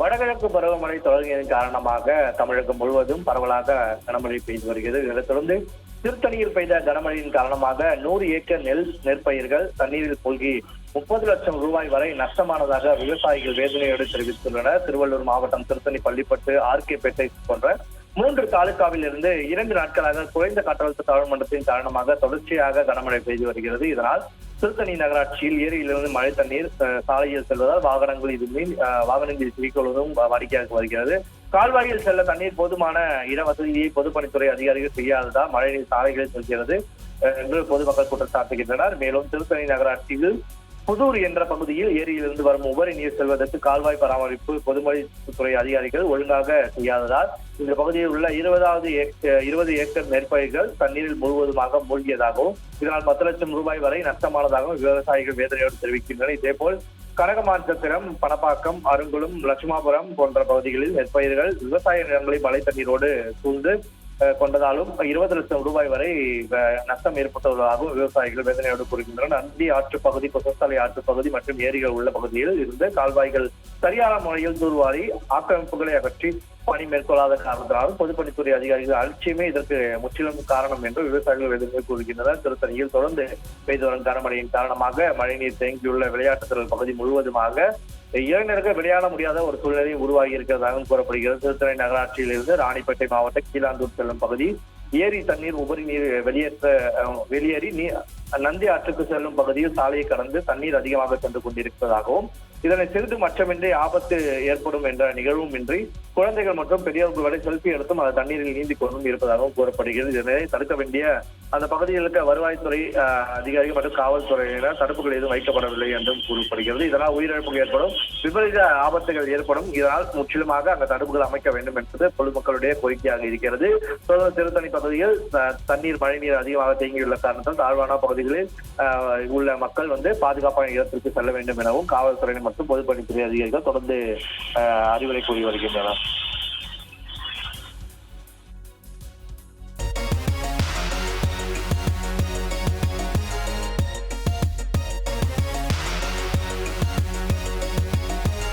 வடகிழக்கு பருவமழை தொடங்கியதன் காரணமாக தமிழகம் முழுவதும் பரவலாக கனமழை பெய்து வருகிறது. இதனைத் தொடர்ந்து திருத்தணியில் பெய்த கனமழையின் காரணமாக நூறு ஏக்கர் நெல் நெற்பயிர்கள் தண்ணீரில் மூழ்கி முப்பது லட்சம் ரூபாய் வரை நஷ்டமானதாக விவசாயிகள் வேதனையோடு தெரிவித்துள்ளனர். திருவள்ளூர் மாவட்டம் திருத்தணி பள்ளிப்பட்டு ஆர்கேபேட்டை போன்ற மூன்று தாலுகாவில் இருந்து இரண்டு நாட்களாக குறைந்த காற்றழுத்த தாழ்வு மண்டலத்தின் காரணமாக தொடர்ச்சியாக கனமழை பெய்து வருகிறது. இதனால் திருத்தணி நகராட்சியில் ஏரியிலிருந்து மழை தண்ணீர் சாலையில் செல்வதால் வாகனங்கள் இது மீன் வாகனங்கள் வாகனங்களில் சிக்கிக்கொள்வதும் வாடிக்கையாக வருகிறது. கால்வாயில் செல்ல தண்ணீர் போதுமான இட வசதியை பொதுப்பணித்துறை அதிகாரிகள் செய்யாததால் மழைநீர் சாலைகளில் செல்கிறது. என்று பொதுமக்கள் குற்றம் சாட்டுகின்றனர் மேலும் திருத்தணி நகராட்சியில் புதூர் என்ற பகுதியில் ஏரியிலிருந்து வரும் உபரி நீர் செல்வதற்கு கால்வாய் பராமரிப்பு பொதுமொழித்துறை அதிகாரிகள் ஒழுங்காக செய்யாததால் இந்த பகுதியில் உள்ள இருபதாவது ஏக்க- இருபது ஏக்கர் நெற்பயிர்கள் தண்ணீரில் முழுவதுமாக மூழ்கியதாகவும் இதனால் பத்து லட்சம் ரூபாய் வரை நஷ்டமானதாகவும் விவசாயிகள் வேதனையோடு தெரிவிக்கின்றனர். இதேபோல் கனகமாற்றத்திரம் பணப்பாக்கம் அருங்குளம் லட்சுமாபுரம் போன்ற பகுதிகளில் நெற்பயிர்கள் விவசாய நிலங்களை மழை தண்ணீரோடு சூழ்ந்து கொண்டதாலும் இருபது லட்சம் ரூபாய் வரை நஷ்டம் ஏற்பட்டுள்ளதாகவும் விவசாயிகள் வேதனையோடு கூறுகின்றனர். நந்தி ஆற்று பகுதி கொசஸ்தலை ஆற்று பகுதி மற்றும் ஏரிகள் உள்ள பகுதியில் இருந்து கால்வாய்கள் சரியான முறையில் தூர்வாரி ஆக்கிரமிப்புகளை அகற்றி பணி மேற்கொள்ளாத காரணத்தினாலும் பொதுப்பணித்துறை அதிகாரிகள் அலட்சியமே இதற்கு முற்றிலும் காரணம் என்று விவசாயிகள் வேதனை கூறுகின்றனர். திருத்தணியில் தொடர்ந்து பெய்து வரும் கனமழையின் காரணமாக மழைநீர் தேங்கியுள்ள விளையாட்டுத்தரல் பகுதி முழுவதுமாக இளைஞர்கள் விளையாட முடியாத ஒரு சூழ்நிலை உருவாகி இருக்கிறதாகவும் கூறப்படுகிறது. திருத்துறை நகராட்சியிலிருந்து ராணிப்பேட்டை மாவட்ட கீழாந்தூர் செல்லும் பகுதி. ஏரி தண்ணீர் உபரி நீர் வெளியேற்ற வெளியேறி நீர் நந்தி ஆற்றுக்கு செல்லும் பகுதியில் சாலையை கடந்து தண்ணீர் அதிகமாக சென்று கொண்டிருப்பதாகவும் இதனை சிறிது மற்றமின்றி ஆபத்து ஏற்படும் என்ற நிகழ்வும் இன்றி குழந்தைகள் மற்றும் பெரியவர்கள் வரை செல்ஃபி எடுத்தும் அந்த தண்ணீரில் நீந்தி கொண்டும் இருப்பதாகவும் கூறப்படுகிறது. இதனை தடுக்க வேண்டிய அந்த பகுதியில் இருக்க வருவாய்த்துறை அதிகாரிகள் மற்றும் காவல்துறையினர் தடுப்புகள் எதுவும் வைக்கப்படவில்லை என்றும் கூறப்படுகிறது. இதனால் உயிரிழப்புகள் ஏற்படும் விபரீத ஆபத்துகள் ஏற்படும். இதனால் முற்றிலுமாக அந்த தடுப்புகள் அமைக்க வேண்டும் என்பது பொதுமக்களுடைய கோரிக்கையாக இருக்கிறது. தொடர்ந்து பகுதியில் அஹ், தண்ணீர் மழைநீர் அதிகமாக தேங்கியுள்ள காரணத்தால் தாழ்வான பகுதிகளில் அஹ், உள்ள மக்கள் வந்து பாதுகாப்பான இடத்திற்கு செல்ல வேண்டும் எனவும் காவல்துறையினர் மற்றும் பொதுப்பணித்துறை அதிகாரிகள் தொடர்ந்து அஹ், அறிவுரை கூறி வருகின்றனர்.